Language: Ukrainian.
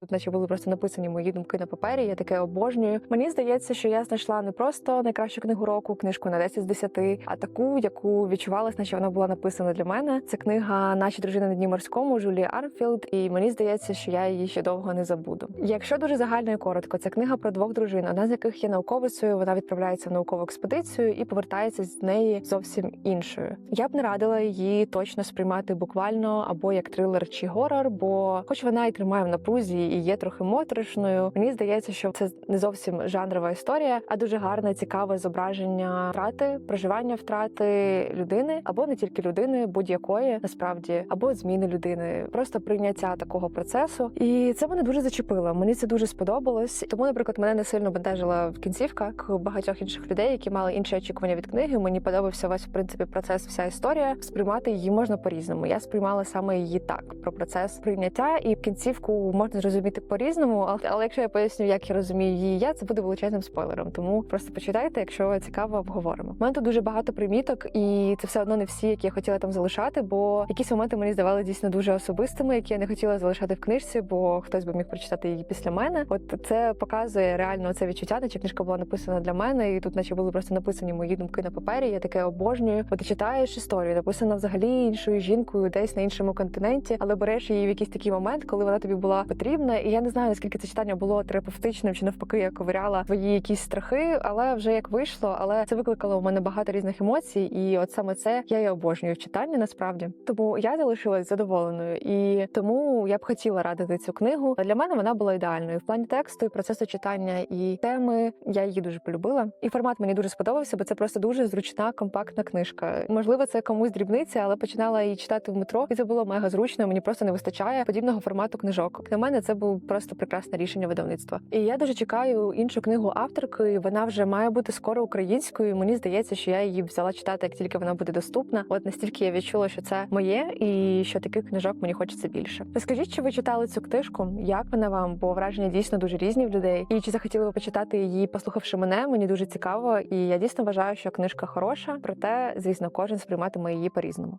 Тут наче були просто написані мої думки на папері. Я таке обожнюю. Мені здається, що я знайшла не просто найкращу книгу року, книжку на 10 з 10, а таку, яку відчувалась, наче вона була написана для мене. Це книга Наші дружини на дні морському Жулії Армфілд, і мені здається, що я її ще довго не забуду. Якщо дуже загально і коротко, це книга про двох дружин, одна з яких є науковицею. Вона відправляється в наукову експедицію і повертається з неї зовсім іншою. Я б не радила її точно сприймати буквально або як трилер чи горор, бо хоч вона і тримає в напрузі і є трохи моторошною. Мені здається, що це не зовсім жанрова історія, а дуже гарне, цікаве зображення втрати, проживання втрати людини, або не тільки людини, будь-якої насправді, або зміни людини, просто прийняття такого процесу. І це мене дуже зачепило. Мені це дуже сподобалось. Тому, наприклад, мене не сильно бентежила кінцівка як багатьох інших людей, які мали інші очікування від книги. Мені подобався весь в принципі процес, вся історія. Сприймати її можна по-різному. Я сприймала саме її так про процес прийняття, і кінцівку можна зрозуміти по-різному. Але, але якщо я поясню, як я розумію її, я це буде величезним спойлером. Тому просто почитайте, якщо цікаво, обговоримо. У мене тут дуже багато приміток, і це все одно не всі, які я хотіла там залишати, бо якісь моменти мені здавали дійсно дуже особистими, які я не хотіла залишати в книжці, бо хтось би міг прочитати її після мене. От це показує реально це відчуття, наче книжка була написана для мене, і тут, наче були просто написані мої думки на папері. Я таке обожнюю. Бо ти читаєш історію, написана взагалі іншою жінкою, десь на іншому континенті, але береш її в якийсь такий момент, коли вона тобі була потрібна. І я не знаю, наскільки це читання було терапевтичним, чи навпаки, я ковиряла твої якісь страхи, але вже як вийшло, але це викликало у мене багато різних емоцій, і от саме це я і обожнюю в читанні насправді. Тому я залишилась задоволеною, і тому я б хотіла радити цю книгу. Для мене вона була ідеальною в плані тексту, і процесу читання і теми. Я її дуже полюбила. І формат мені дуже сподобався, бо це просто дуже зручна, компактна книжка. Можливо, це комусь дрібниця, але починала її читати в метро, і це було мега зручно. Мені просто не вистачає подібного формату книжок. Для мене це був просто прекрасне рішення видавництва. І я дуже чекаю іншу книгу авторки. Вона вже має бути скоро українською. Мені здається, що я її взяла читати, як тільки вона буде доступна. От настільки я відчула, що це моє, і що таких книжок мені хочеться більше. Розкажіть, чи ви читали цю книжку? Як вона вам? Бо враження дійсно дуже різні в людей. І чи захотіли ви почитати її, послухавши мене? Мені дуже цікаво, і я дійсно вважаю, що книжка хороша. Проте, звісно, кожен сприйматиме її по різному.